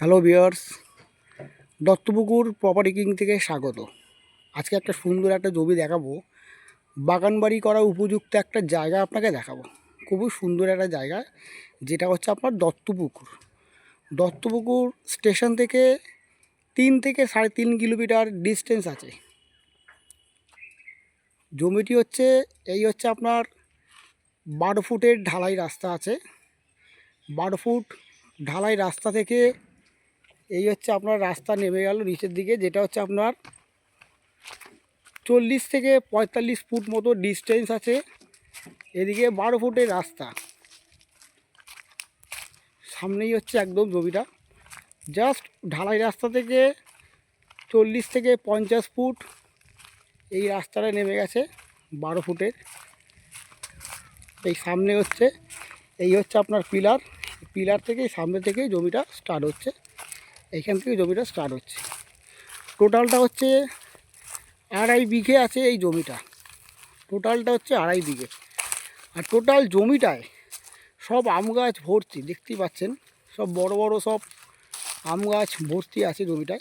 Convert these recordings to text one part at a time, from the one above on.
Hello বিয়ার্স Duttapukur property king থেকে স্বাগত। আজকে একটা সুন্দর একটা জমি দেখাবো। বাগানবাড়ি করা উপযুক্ত একটা জায়গা আপনাকে দেখাবো। খুবই সুন্দর একটা জায়গা, যেটা হচ্ছে আপনার দত্তপুকুর। দত্তপুকুর স্টেশন থেকে তিন থেকে সাড়ে তিন কিলোমিটার ডিস্টেন্স আছে। জমিটি হচ্ছে, এই হচ্ছে আপনার বারো ফুটের ঢালাই রাস্তা আছে। বারো ফুট ঢালাই রাস্তা থেকে এই হচ্ছে আপনার রাস্তা নেমে গেল নিচের দিকে, যেটা হচ্ছে আপনার চল্লিশ থেকে পঁয়তাল্লিশ ফুট মতো ডিস্টেন্স আছে। এদিকে বারো ফুটের রাস্তা। সামনেই হচ্ছে একদম জমিটা। জাস্ট ঢালাই রাস্তা থেকে চল্লিশ থেকে পঞ্চাশ ফুট এই রাস্তাটা নেমে গেছে বারো ফুটের। এই সামনে হচ্ছে, এই হচ্ছে আপনার পিলার। পিলার থেকে সামনে থেকে জমিটা স্টার্ট হচ্ছে। এইখান থেকে জমিটা স্টার্ট হচ্ছে। টোটালটা হচ্ছে আড়াই বিঘে আছে এই জমিটা। টোটালটা হচ্ছে আড়াই বিঘে। আর টোটাল জমিটায় সব আম গাছ ভর্তি, দেখতেই পাচ্ছেন? সব বড় বড় সব আম গাছ ভর্তি আছে জমিটায়।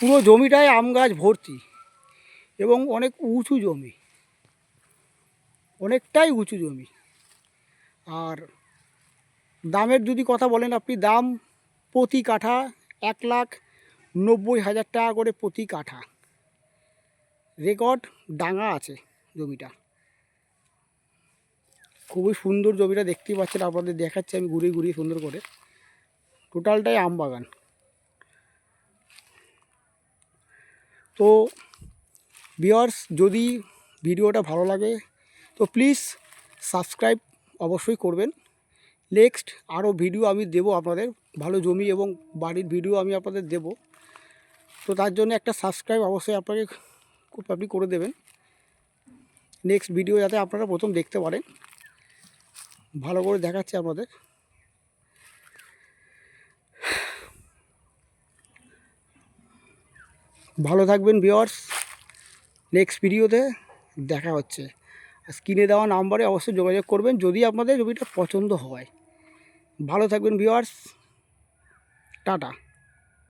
পুরো জমিটায় আম গাছ ভর্তি এবং অনেক উঁচু জমি। অনেকটাই উঁচু জমি। আর দামের যদি কথা বলেন আপনি, দাম প্রতি কাঠা এক লাখ নব্বই হাজার টাকা করে প্রতি কাঠা। রেকর্ড ডাঙা আছে জমিটা। খুবই সুন্দর জমিটা দেখতেই পাচ্ছেন, আপনাদের দেখাচ্ছি আমি ঘুরিয়ে ঘুরিয়ে সুন্দর করে। টোটালটাই আম বাগান। তো বিয়ার্স যদি ভিডিওটা ভালো লাগে, তো প্লিজ সাবস্ক্রাইব অবশ্যই করবেন। নেক্সট আরও ভিডিও আমি দেবো আপনাদের, ভালো জমি এবং বাড়ির ভিডিও আমি আপনাদের দেব। তো তার জন্য একটা সাবস্ক্রাইব অবশ্যই আপনাকে আপনি করে দেবেন। নেক্সট ভিডিও যাতে আপনারা প্রথম দেখতে পারেন। ভালো করে দেখাচ্ছি আপনাদের। ভালো থাকবেন ভিওয়ার্স নেক্সট ভিডিওতে দেখা হচ্ছে। স্ক্রিনে দেওয়া নাম্বারে অবশ্যই যোগাযোগ করবেন। যদি আপনাদের জমিটা পছন্দ হয়। ভালো থাকবেন ভিওয়ার্স টাটা।